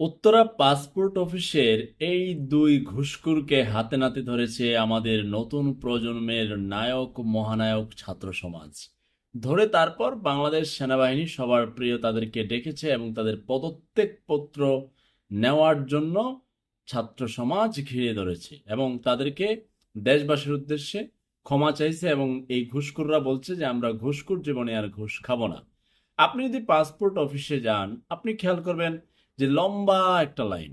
Uttara passport অফিসের এই দুই ঘুষকুরকে হাতে নাতে ধরেছে আমাদের নতুন প্রজন্মের নায়ক, মহানায়ক ছাত্র সমাজ। ধরে তারপর বাংলাদেশ সেনাবাহিনী সবার প্রিয় তাদেরকে ডেকেছে এবং তাদের পদত্যাগ পত্র নেওয়ার জন্য ছাত্র সমাজ ঘিরে ধরেছে এবং তাদেরকে দেশবাসীর উদ্দেশ্যে ক্ষমা চাইছে এবং এই ঘুষখোররা বলছে যে, আমরা ঘুষখোর জীবনে আর ঘুষ খাব না। আপনি যদি পাসপোর্ট অফিসে যান, আপনি খেয়াল করবেন যে লম্বা একটা লাইন।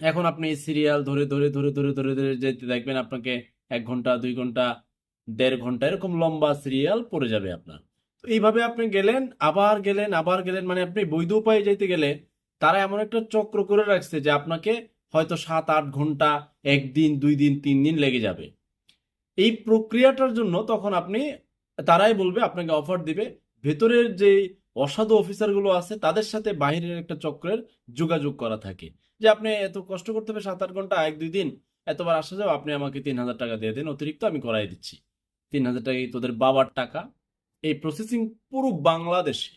এখন আপনি সিরিয়াল ধরে ধরে ধরে ধরে ধরে ধরে যেতে দেখবেন আপনাকে এক ঘণ্টা, দুই ঘণ্টা, দেড় ঘণ্টা এরকম লম্বা সিরিয়াল পড়ে যাবে আপনার। তো এইভাবে আপনি গেলেন, আবার গেলেন আবার গেলেন মানে আপনি বৈধ উপায়ে যেতে গেলে তারা এমন একটা চক্র করে রাখছে যে আপনাকে হয়তো সাত, আট ঘণ্টা, একদিন, দুই দিন, তিন দিন লেগে যাবে। এই প্রক্রিয়াটার জন্য তখন আপনি, তারাই বলবে, আপনাকে অফার দিবে। ভেতরের যে অসাধু অফিসারগুলো আছে, তাদের সাথে বাইরের একটা চক্রের যোগাযোগ করা থাকে। যে আপনি এত কষ্ট করতে হবে সাত আট ঘণ্টা, এক দুই দিন, এতবার আসা যাও আপনি আমাকে তিন হাজার টাকা দিয়ে দিন, অতিরিক্ত আমি করাই দিচ্ছি। তিন হাজার টাকা তোদের বাবার টাকা। এই প্রসেসিং পুরো বাংলাদেশে।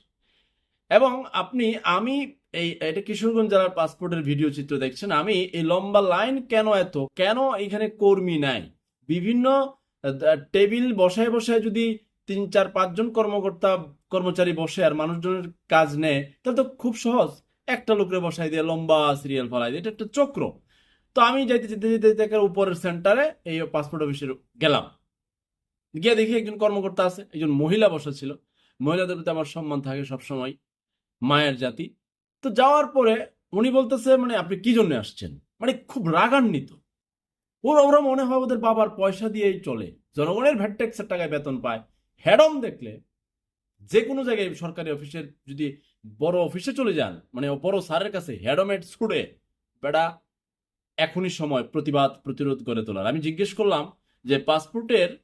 এবং আপনি, আমি এই, এটা কিশোরগঞ্জ জেলার পাসপোর্টের ভিডিও চিত্র দেখছেন, আমি এই লম্বা লাইন কেন এত? কেন এখানে কর্মী নাই? বিভিন্ন টেবিল বসায় বসায় যদি তিন, চার পাঁচজন কর্মকর্তা, কর্মচারী বসে আর মানুষজনের কাজ নেয়, তাহলে তো খুব সহজ। একটা লোকরে বসাই দিয়ে লম্বা সিরিয়াল ফলাই দিয়ে, এটা একটা চক্র। তো আমি যাইতে যেতে যেতে যেতে উপরের সেন্টারে এই পাসপোর্ট অফিসে গেলাম। গিয়ে দেখি একজন কর্মকর্তা আছে, একজন মহিলা বসা ছিল মহিলাদের প্রতি আমার সম্মান থাকে সবসময়, মায়ের জাতি। তো যাওয়ার পরে উনি বলতেছে মানে আপনি কি জন্য আসছেন? মানে খুব রাগান্বিত। ওরা ওরা মনে হয় ওদের বাবার পয়সা দিয়েই চলে। জনগণের ভ্যাট ট্যাক্সের টাকায় বেতন পায়। হ্যাডম দেখলে যে কোনো জায়গায় সরকারি অফিসের যদি বড় অফিসে চলে যান মানে বড় স্যারের কাছে হ্যাডমেট ছুড়ে বেড়া এখনই সময় প্রতিবাদ, প্রতিরোধ করে তোলার। আমি জিজ্ঞেস করলাম যে পাসপোর্টের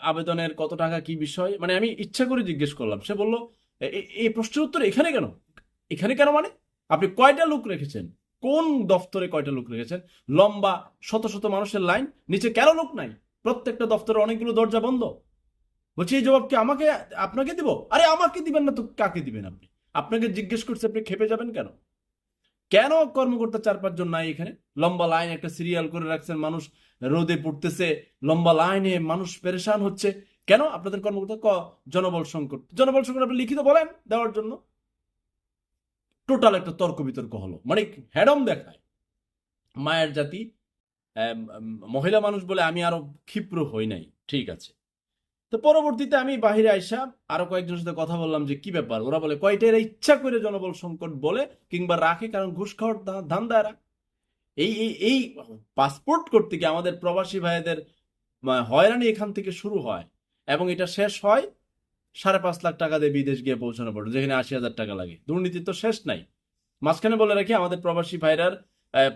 আবেদনের কত টাকা, কি বিষয়? মানে আমি ইচ্ছা করে জিজ্ঞেস করলাম। সে বলল, "এ- এ- এই প্রশ্নের উত্তর এখানে কেন? এখানে কেন মানে? আপনি কয়টা লোক রেখেছেন? কোন দফতরে কয়টা লোক রেখেছেন? লম্বা শত শত মানুষের লাইন, নিচে কেন লোক নাই? প্রত্যেকটা দফতরে অনেকগুলো দরজা বন্ধ। বলছি, এই জবাব কি আমাকে, আপনাকে দিব? আরে, আমাকে দিবেন না তো কাকে দিবেন আপনি? আপনাকে জিজ্ঞেস করছে, আপনি খেপে যাবেন কেন? কেন কর্মকর্তা চার পাঁচজন নাই এখানে? লম্বা লাইন একটা সিরিয়াল করে রাখছেন মানুষ, রোদে পড়তেছে, লম্বা লাইনে মানুষ পেরেশান হচ্ছে। কেন আপনাদের কর্মকর্তা ক, জনবল সংকট? জনবল সংকট আপনি লিখিত বলেন দেওয়ার জন্য? টোটাল একটা তর্ক বিতর্ক হলো। মানে হ্যাডম দেখায়। মায়ের জাতি মহিলা মানুষ বলে আমি আরও ক্ষিপ্র হই নাই। ঠিক আছে। তো পরবর্তীতে আমি বাহিরে আইসা আরও কয়েকজনের সাথে কথা বললাম যে, কি ব্যাপার? ওরা বলে কয়টা এরা ইচ্ছা করে জনবল সংকট বলে কিংবা রাখে, কারণ ঘুষ খাওয়ার ধান্দা এরা। এই এই এই পাসপোর্ট করতে গিয়ে আমাদের প্রবাসী ভাইদের হয়রানি এখান থেকে শুরু হয় এবং এটা শেষ হয় সাড়ে পাঁচ লাখ টাকা দিয়ে বিদেশ গিয়ে পৌঁছানো পড়ে যেখানে আশি হাজার টাকা লাগে। দুর্নীতি তো শেষ নাই। মাঝখানে বলে রাখি, আমাদের প্রবাসী ভাইরার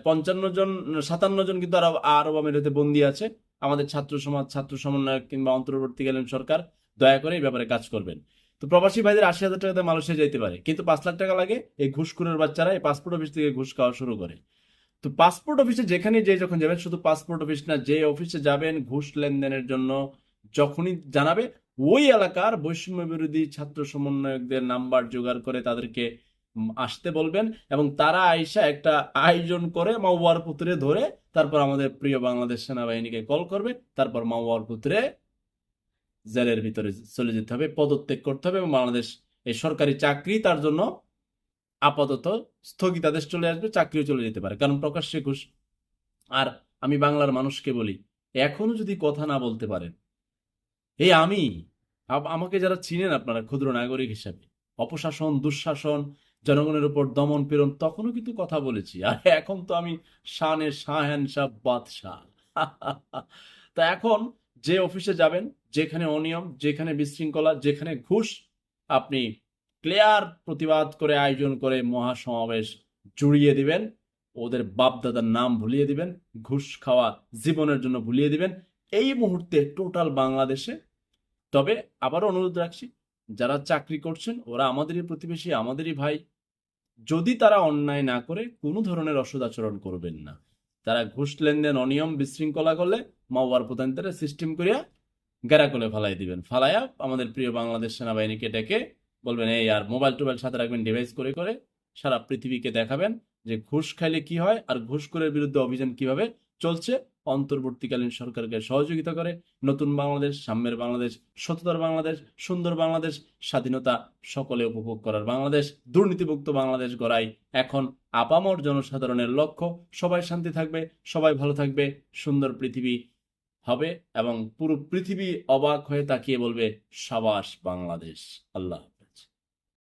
পঞ্চান্ন জন, সাতান্ন জন কিন্তু আরব আরব আমিরাতে বন্দি আছে। আমাদের ছাত্র সমাজ, ছাত্র সমন্বয়ক কিংবা অন্তর্বর্তীকালীন সরকার, দয়া করে এই ব্যাপারে কাজ করবেন। তো প্রবাসী ভাইদের আশি হাজার টাকাতে মালয়েশিয়া যেতে পারে, কিন্তু পাঁচ লাখ টাকা লাগে এই ঘুষখোরের বাচ্চারা এই পাসপোর্ট অফিস থেকে ঘুষ খাওয়া শুরু করে। তো পাসপোর্ট অফিসে যেখানে যে যখন যাবেন, শুধু পাসপোর্ট অফিস না যে অফিসে যাবেন, ঘুষ লেনদেনের জন্য যখনই জানাবে, ওই এলাকার বৈষম্য বিরোধী ছাত্র সমন্বয়কদের নাম্বার জোগাড় করে তাদেরকে আসতে বলবেন এবং তারা আইসা একটা আয়োজন করে মাওয়ার পুত্রে ধরে তারপর আমাদের প্রিয় বাংলাদেশ সেনাবাহিনীকে কল করবে। তারপর মাওয়ার পুত্রে জেলের ভিতরে চলে যেতে হবে, পদত্যাগ করতে হবে এবং বাংলাদেশ এই সরকারি চাকরি তার জন্য আপাতত স্থগিতাদেশ চলে আসবে, চাকরিও চলে যেতে পারে। কারণ প্রকাশ্যে ঘুষ আর আমি বাংলার মানুষকে বলি, এখনও যদি কথা না বলতে পারেন, এই আমি আমাকে যারা চিনেন আপনারা, ক্ষুদ্র নাগরিক হিসাবে, অপশাসন, দুঃশাসন জনগণের উপর দমন পীড়ন, তখনও কিন্তু কথা বলেছি। আর এখন তো আমি শানের শাহেন শাহ বাদশাহ। তা এখন যে অফিসে যাবেন, যেখানে অনিয়ম, যেখানে বিশৃঙ্খলা, যেখানে ঘুষ, আপনি ক্লিয়ার প্রতিবাদ করে আয়োজন করে মহাসমাবেশ জুড়িয়ে দিবেন, ওদের বাপদাদার নাম ভুলিয়ে দিবেন, ঘুষ খাওয়া জীবনের জন্য ভুলিয়ে দিবেন, এই মুহূর্তে টোটাল বাংলাদেশে। তবে আবারও অনুরোধ রাখছি, যারা চাকরি করছেন, ওরা আমাদেরই প্রতিবেশী, আমাদেরই ভাই যদি তারা অন্যায় না করে, কোনো ধরনের অসদ আচরণ করবেন না। তারা ঘুষ লেনদেন, অনিয়ম, বিশৃঙ্খলা করলে মাওয়ার প্রধানদের সিস্টেম করিয়া গেরা করে ফালাই দিবেন। ফালাইয়া আমাদের প্রিয় বাংলাদেশ সেনাবাহিনীকে ডেকে বলবেন, এই আর মোবাইল টোবাইল সাথে রাখবেন ডিভাইস করে করে সারা পৃথিবীকে দেখাবেন যে ঘুষ খাইলে কি হয় আর ঘুষ ঘুষখোরের বিরুদ্ধে অভিযান কীভাবে চলছে অন্তর্বর্তীকালীন সরকারকে সহযোগিতা করে। নতুন বাংলাদেশ, সাম্যের বাংলাদেশ, সততার বাংলাদেশ, সুন্দর বাংলাদেশ, স্বাধীনতা সকলে উপভোগ করার বাংলাদেশ, দুর্নীতিমুক্ত বাংলাদেশ গড়াই এখন আপামর জনসাধারণের লক্ষ্য। সবাই শান্তি থাকবে, সবাই ভালো থাকবে, সুন্দর পৃথিবী হবে এবং পুরো পৃথিবী অবাক হয়ে তাকিয়ে বলবে, সাবাস বাংলাদেশ, আল্লাহ।